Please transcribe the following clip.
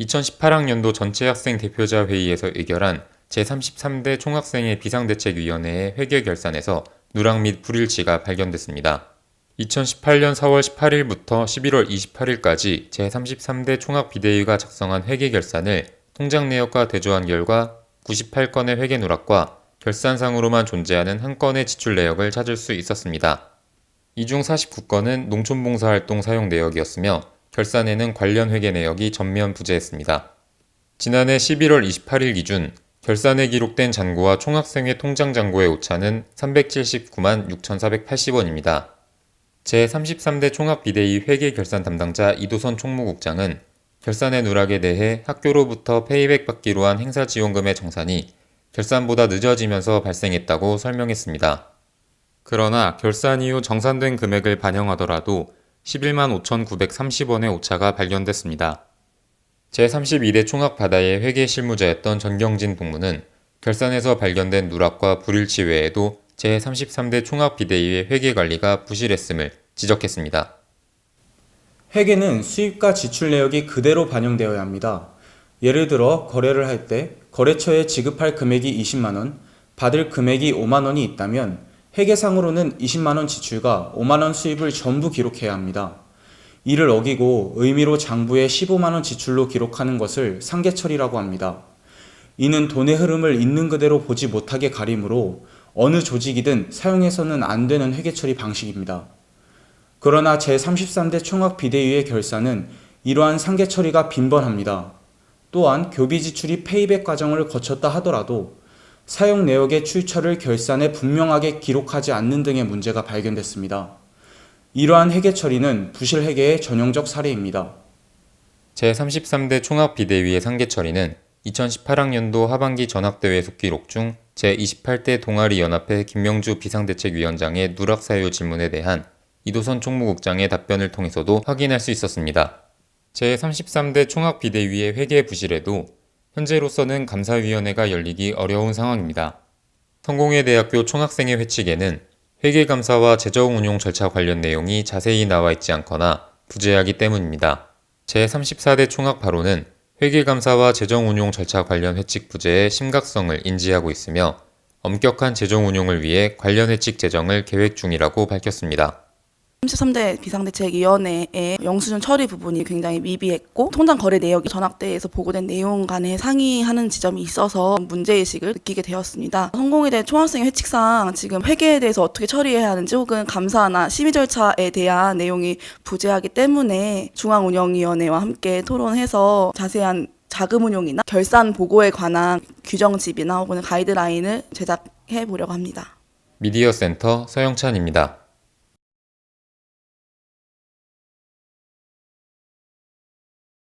2018학년도 전체 학생 대표자 회의에서 의결한 제33대 총학생회 비상대책위원회의 회계 결산에서 누락 및 불일치가 발견됐습니다. 2018년 4월 18일부터 11월 28일까지 제33대 총학비대위가 작성한 회계 결산을 통장 내역과 대조한 결과 98건의 회계 누락과 결산상으로만 존재하는 한 건의 지출 내역을 찾을 수 있었습니다. 이 중 49건은 농촌봉사활동 사용 내역이었으며 결산에는 관련 회계 내역이 전면 부재했습니다. 지난해 11월 28일 기준 결산에 기록된 잔고와 총학생회 통장 잔고의 오차는 379만 6,480원입니다. 제33대 총학비대위 회계 결산 담당자 이도선 총무국장은 결산의 누락에 대해 학교로부터 페이백 받기로 한 행사지원금의 정산이 결산보다 늦어지면서 발생했다고 설명했습니다. 그러나 결산 이후 정산된 금액을 반영하더라도 11만 5,930원의 오차가 발견됐습니다. 제32대 총학바다의 회계 실무자였던 전경진 동무는 결산에서 발견된 누락과 불일치 외에도 제33대 총학비대위의 회계 관리가 부실했음을 지적했습니다. 회계는 수입과 지출 내역이 그대로 반영되어야 합니다. 예를 들어 거래를 할 때 거래처에 지급할 금액이 20만 원, 받을 금액이 5만 원이 있다면 회계상으로는 20만 원 지출과 5만 원 수입을 전부 기록해야 합니다. 이를 어기고 의미로 장부에 15만 원 지출로 기록하는 것을 상계처리라고 합니다. 이는 돈의 흐름을 있는 그대로 보지 못하게 가리므로 어느 조직이든 사용해서는 안 되는 회계처리 방식입니다. 그러나 제33대 총학 비대위의 결산은 이러한 상계 처리가 빈번합니다. 또한 교비 지출이 페이백 과정을 거쳤다 하더라도 사용 내역의 출처를 결산에 분명하게 기록하지 않는 등의 문제가 발견됐습니다. 이러한 회계 처리는 부실 회계의 전형적 사례입니다. 제33대 총학비대위의 상계 처리는 2018학년도 하반기 전학대회 속기록 중 제28대 동아리연합회 김명주 비상대책위원장의 누락 사유 질문에 대한 이도선 총무국장의 답변을 통해서도 확인할 수 있었습니다. 제33대 총학비대위의 회계 부실에도 현재로서는 감사위원회가 열리기 어려운 상황입니다. 성공회 대학교 총학생회 회칙에는 회계감사와 재정운용 절차 관련 내용이 자세히 나와 있지 않거나 부재하기 때문입니다. 제34대 총학 바로는 회계감사와 재정운용 절차 관련 회칙 부재의 심각성을 인지하고 있으며 엄격한 재정운용을 위해 관련 회칙 제정을 계획 중이라고 밝혔습니다. 33대 비상대책위원회의 영수증 처리 부분이 굉장히 미비했고 통장 거래 내역이 전학대에서 보고된 내용 간에 상이하는 지점이 있어서 문제의식을 느끼게 되었습니다. 성공회대 총학생 회칙상 지금 회계에 대해서 어떻게 처리해야 하는지 혹은 감사나 심의 절차에 대한 내용이 부재하기 때문에 중앙운영위원회와 함께 토론해서 자세한 자금 운용이나 결산 보고에 관한 규정 집이나 혹은 가이드라인을 제작해 보려고 합니다. 미디어 센터 서영찬입니다.